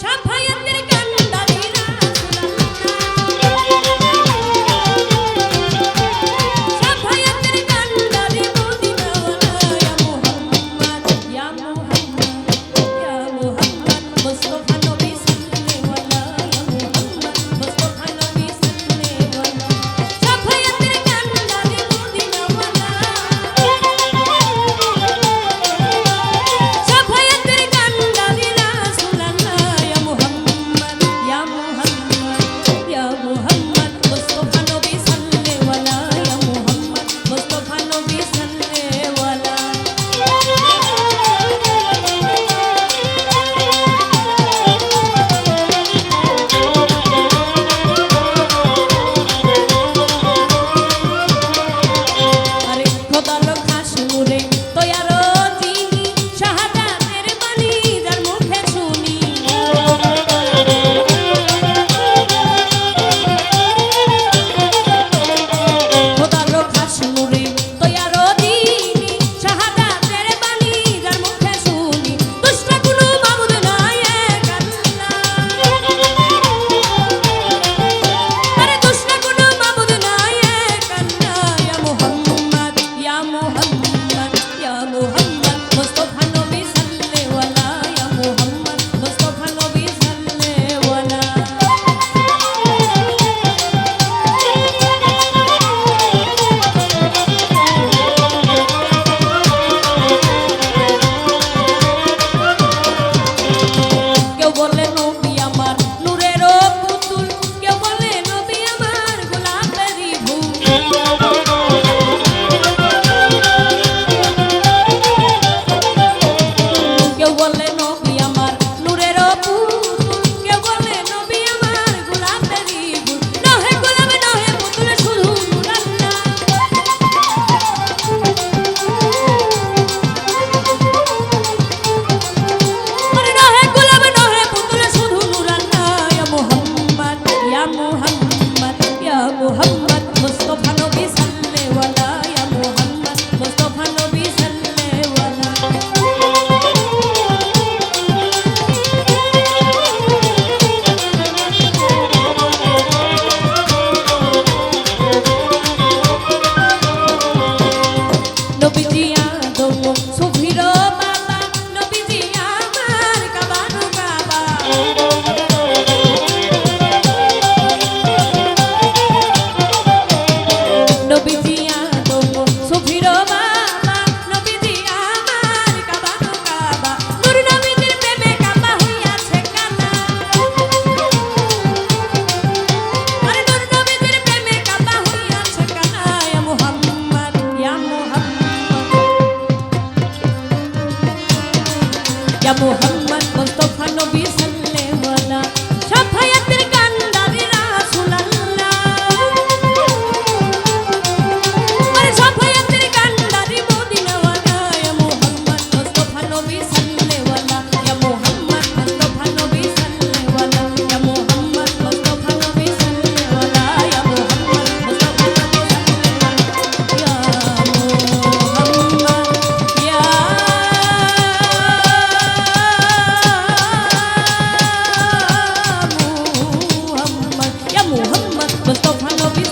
সাফায়াতে Ya Muhammad Mustafa Nabi Mustafa Nabi